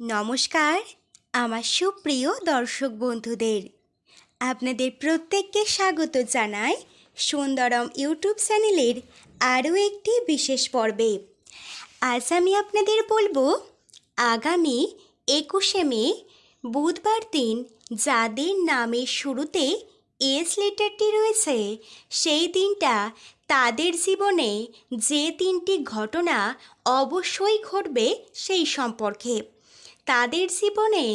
নমস্কার, আমার সুপ্রিয় দর্শক বন্ধুদের। আপনাদের প্রত্যেককে স্বাগত জানাই সুন্দরম ইউটিউব চ্যানেলের আরও একটি বিশেষ পর্বে। আজ আমি আপনাদের বলব, আগামী একুশে মে, বুধবার দিন যাদের নামের শুরুতে এস লেটারটি রয়েছে, সেই দিনটা তাদের জীবনে যে তিনটি ঘটনা অবশ্যই ঘটবে সেই সম্পর্কে। তাদের জীবনে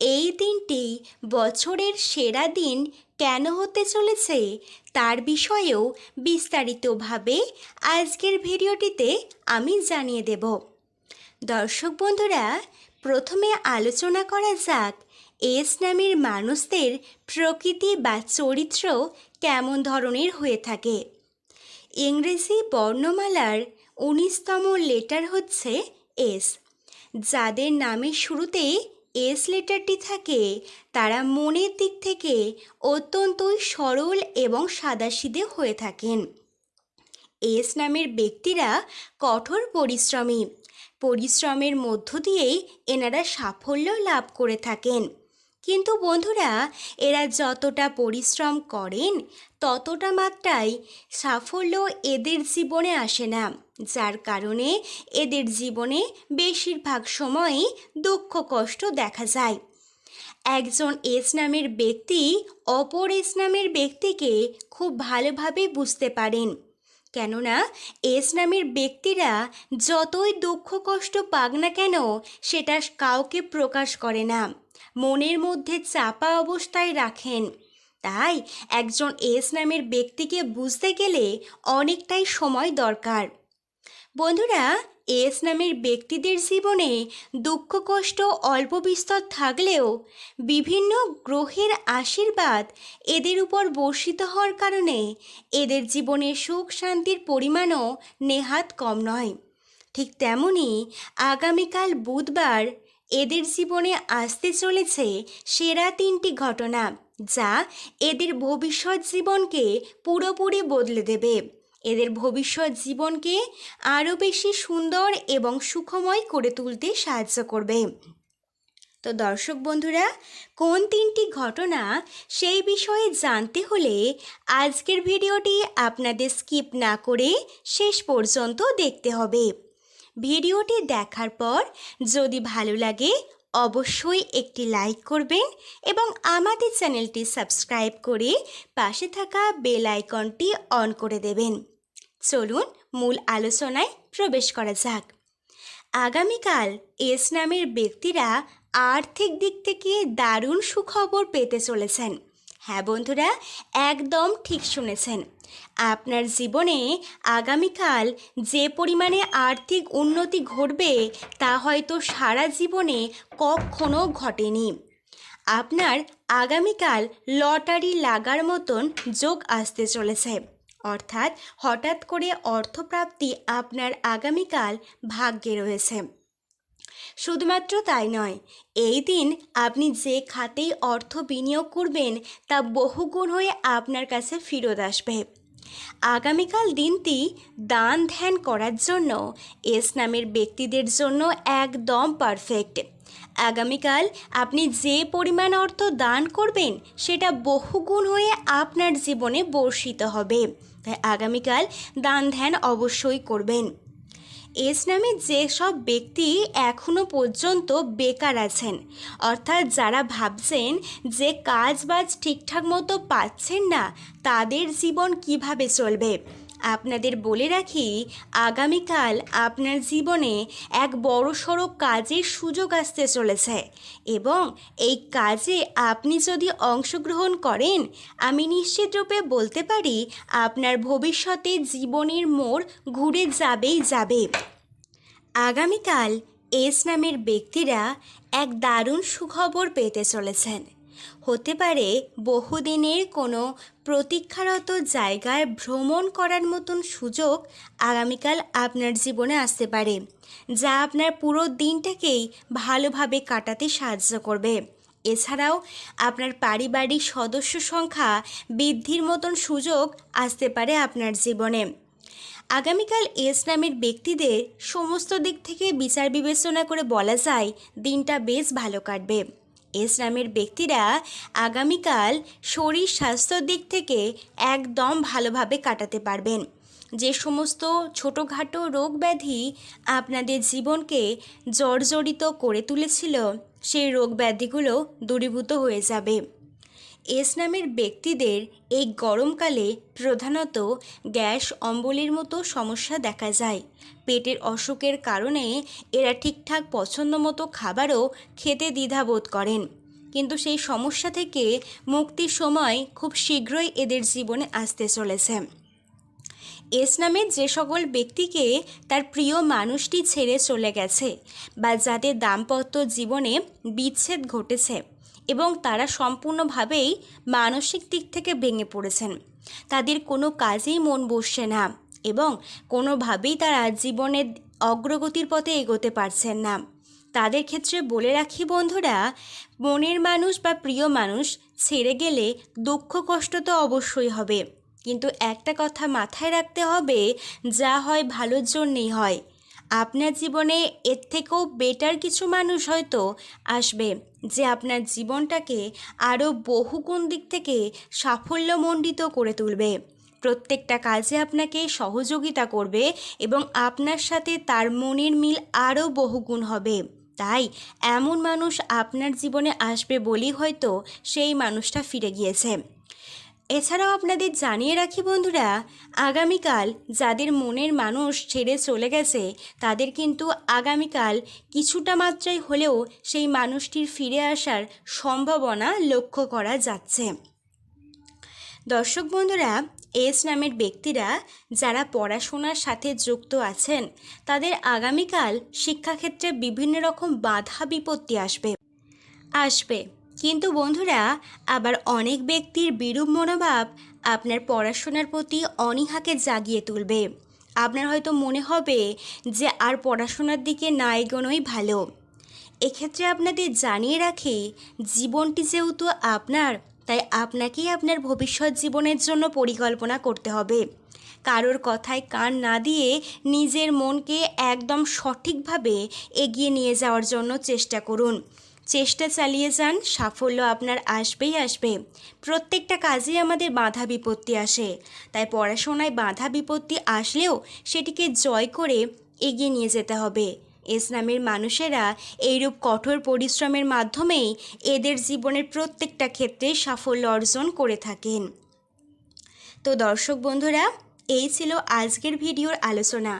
এই দিনটি বছরের সেরা দিন কেন হতে চলেছে তার বিষয়েও বিস্তারিতভাবে আজকের ভিডিওটিতে আমি জানিয়ে দেব। দর্শক বন্ধুরা, প্রথমে আলোচনা করা যাক এস নামের মানুষদের প্রকৃতি বা চরিত্র কেমন ধরনের হয়ে থাকে। ইংরেজি বর্ণমালার উনিশতম লেটার হচ্ছে এস। যাদের নামের শুরুতেই এস লেটারটি থাকে, তারা মনের দিক থেকে অত্যন্তই সরল এবং সাদাসিধে হয়ে থাকেন। এস নামের ব্যক্তিরা কঠোর পরিশ্রমী। পরিশ্রমের মধ্য দিয়েই এনারা সাফল্য লাভ করে থাকেন। কিন্তু বন্ধুরা, এরা যতটা পরিশ্রম করেন, ততটা মাত্রায় সাফল্য এদের জীবনে আসে না। যার কারণে এদের জীবনে বেশিরভাগ সময়ই দুঃখ, কষ্ট দেখা যায়। একজন এস নামের ব্যক্তি অপর এস নামের ব্যক্তিকে খুব ভালোভাবে বুঝতে পারেন। কেননা এস নামের ব্যক্তিরা যতই দুঃখ, কষ্ট পাক না কেন সেটা কাউকে প্রকাশ করে না। মনের মধ্যে চাপা অবস্থায় রাখেন। তাই একজন এস নামের ব্যক্তিকে বুঝতে গেলে অনেকটাই সময় দরকার। বন্ধুরা এস নামের ব্যক্তিদের জীবনে দুঃখ, কষ্ট, অল্প বিস্তর থাকলেও বিভিন্ন গ্রহের আশীর্বাদ এদের উপর বর্ষিত হওয়ার কারণে এদের জীবনে সুখ শান্তির পরিমাণও নেহাত কম নয়। ঠিক তেমনই আগামীকাল বুধবার এদের জীবনে আসতে চলেছে সেরা তিনটি ঘটনা যা এদের ভবিষ্যৎ জীবনকে পুরোপুরি বদলে দেবে। এদের ভবিষ্যৎ জীবনকে আরও বেশি সুন্দর এবং সুখময় করে তুলতে সাহায্য করবে। তো দর্শক বন্ধুরা, কোন তিনটি ঘটনা সেই বিষয়ে জানতে হলে আজকের ভিডিওটি আপনাদের স্কিপ না করে শেষ পর্যন্ত দেখতে হবে। ভিডিওটি দেখার পর যদি ভালো লাগে, অবশ্যই একটি লাইক করবেন এবং আমাদের চ্যানেলটি সাবস্ক্রাইব করে পাশে থাকা বেল আইকনটি অন করে দেবেন। চলুন মূল আলোচনায় প্রবেশ করা যাক। আগামীকাল এস নামের ব্যক্তিরা আর্থিক দিক থেকে দারুণ সুখবর পেতে চলেছেন। হ্যাঁ বন্ধুরা, একদম ঠিক শুনেছেন। আপনার জীবনে আগামীকাল যে পরিমাণে আর্থিক উন্নতি ঘটবে তা হয়তো সারা জীবনে কখনো ঘটেনি। আপনার আগামীকাল লটারি লাগার মতন যোগ আসতে চলেছে। অর্থাৎ হঠাৎ করে অর্থপ্রাপ্তি আপনার আগামীকাল ভাগ্যে রয়েছে। শুধুমাত্র তাই নয়, এই দিন আপনি যে খাতেই অর্থ বিনিয়োগ করবেন তা বহুগুণ হয়ে আপনার কাছে ফেরত আসবে। আগামীকাল দিনটি দান ধ্যান করার জন্য, এস নামের ব্যক্তিদের জন্য একদম পারফেক্ট আগামীকাল আপনি যে পরিমাণ অর্থ দান করবেন, সেটা বহুগুণ হয়ে আপনার জীবনে বর্ষিত হবে। তাই আগামীকাল দান ধ্যান অবশ্যই করবেন। এস নামে যেসব ব্যক্তি এখনও পর্যন্ত বেকার আছেন, অর্থাৎ যারা ভাবছেন যে কাজ বাজ ঠিকঠাক মতো পাচ্ছেন না, তাদের জীবন কীভাবে চলবে? আপনাদের বলে রাখি, আগামীকাল আপনার জীবনে এক বড় সড়ো কাজের সুযোগ আসতে চলেছে এবং এই কাজে আপনি যদি অংশগ্রহণ করেন, আমি নিশ্চিতরূপে বলতে পারি আপনার ভবিষ্যতে জীবনের মোড় ঘুরে যাবেই যাবে। আগামীকাল এস নামের ব্যক্তিরা এক দারুণ সুখবর পেতে চলেছেন। হতে পারে বহুদিনের কোনো প্রতীক্ষারত জায়গায় ভ্রমণ করার মতন সুযোগ আগামীকাল আপনার জীবনে আসতে পারে, যা আপনার পুরো দিনটাকেই ভালোভাবে কাটাতে সাহায্য করবে। এছাড়াও আপনার পারিবারিক সদস্য সংখ্যা বৃদ্ধির মতন সুযোগ আসতে পারে আপনার জীবনে। আগামীকাল এস নামের ব্যক্তিদের সমস্ত দিক থেকে বিচার বিবেচনা করে বলা যায়, দিনটা বেশ ভালো কাটবে। এস নামের ব্যক্তিরা আগামীকাল শরীর স্বাস্থ্যর দিক থেকে একদম ভালোভাবে কাটাতে পারবেন। যে সমস্ত ছোটোখাটো রোগ ব্যাধি আপনাদের জীবনকে জর্জরিত করে তুলেছিল, সেই রোগ ব্যাধিগুলো দূরীভূত হয়ে যাবে। এস নামের ব্যক্তিদের এই গরমকালে প্রধানত গ্যাস অম্বলের মতো সমস্যা দেখা যায়। পেটের অসুখের কারণে এরা ঠিকঠাক পছন্দ মতো খাবারও খেতে দ্বিধাবোধ করেন। কিন্তু সেই সমস্যা থেকে মুক্তির সময় খুব শীঘ্রই এদের জীবনে আসতে চলেছে। এস নামের যে সকল ব্যক্তিকে তার প্রিয় মানুষটি ছেড়ে চলে গেছে বা যাদের দাম্পত্য জীবনে বিচ্ছেদ ঘটেছে এবং তারা সম্পূর্ণভাবেই মানসিক দিক থেকে ভেঙে পড়েছেন। তাদের কোনো কাজেই মন বসছে না এবং কোনোভাবেই তারা জীবনের অগ্রগতির পথে এগোতে পারছেন না। তাদের ক্ষেত্রে বলে রাখি বন্ধুরা, মনের মানুষ বা প্রিয় মানুষ ছেড়ে গেলে দুঃখ কষ্ট তো অবশ্যই হবে। কিন্তু একটা কথা মাথায় রাখতে হবে, যা হয় ভালোর জন্যেই হয়। আপনার জীবনে এর থেকেও বেটার কিছু মানুষ হয়তো আসবে যে আপনার জীবনটাকে আরও বহুগুণ দিক থেকে সাফল্যমণ্ডিত করে তুলবে। প্রত্যেকটা কাজে আপনাকে সহযোগিতা করবে এবং আপনার সাথে তার মনের মিল আরও বহুগুণ হবে। তাই এমন মানুষ আপনার জীবনে আসবে বলেই হয়তো সেই মানুষটা ফিরে গিয়েছে। এছাড়াও আপনাদের জানিয়ে রাখি বন্ধুরা, আগামীকাল যাদের মনের মানুষ ছেড়ে চলে গেছে, তাদের কিন্তু আগামীকাল কিছুটা মাত্রায় হলেও সেই মানুষটির ফিরে আসার সম্ভাবনা লক্ষ্য করা যাচ্ছে। দর্শক বন্ধুরা, এস নামের ব্যক্তিরা যারা পড়াশোনার সাথে যুক্ত আছেন, তাদের আগামীকাল শিক্ষাক্ষেত্রে বিভিন্ন রকম বাধা বিপত্তি আসবে। আসবে। কিন্তু বন্ধুরা, আবার অনেক ব্যক্তির বিরূপ মনোভাব আপনার পড়াশোনার প্রতি অনীহাকে জাগিয়ে তুলবে। আপনার হয়তো মনে হবে যে আর পড়াশোনার দিকে না এগোনোই ভালো। এক্ষেত্রে আপনাদের জানিয়ে রাখি, জীবনটি যেহেতু আপনার, তাই আপনাকেই আপনার ভবিষ্যৎ জীবনের জন্য পরিকল্পনা করতে হবে। কারোর কথায় কান না দিয়ে নিজের মনকে একদম সঠিকভাবে এগিয়ে নিয়ে যাওয়ার জন্য চেষ্টা করুন। চেষ্টা চালিয়ে যান, সাফল্য আপনার আসবেই আসবে। প্রত্যেকটা কাজে আমাদের বাধা বিপত্তি আসে। তাই পড়াশোনায় বাধা বিপত্তি আসলেও সেটিকে জয় করে এগিয়ে নিয়ে যেতে হবে। ইসলামের মানুষেরা এইরূপ কঠোর পরিশ্রমের মাধ্যমেই এদের জীবনের প্রত্যেকটা ক্ষেত্রে সাফল্য অর্জন করে থাকেন। তো দর্শক বন্ধুরা, এই ছিল আজকের ভিডিওর আলোচনা।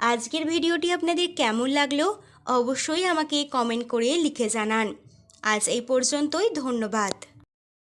আজকের ভিডিওটি আপনাদের কেমন লাগল? অবশ্যই আমাকে কমেন্ট করে লিখে জানান। আজ এই পর্যন্তই ধন্যবাদ।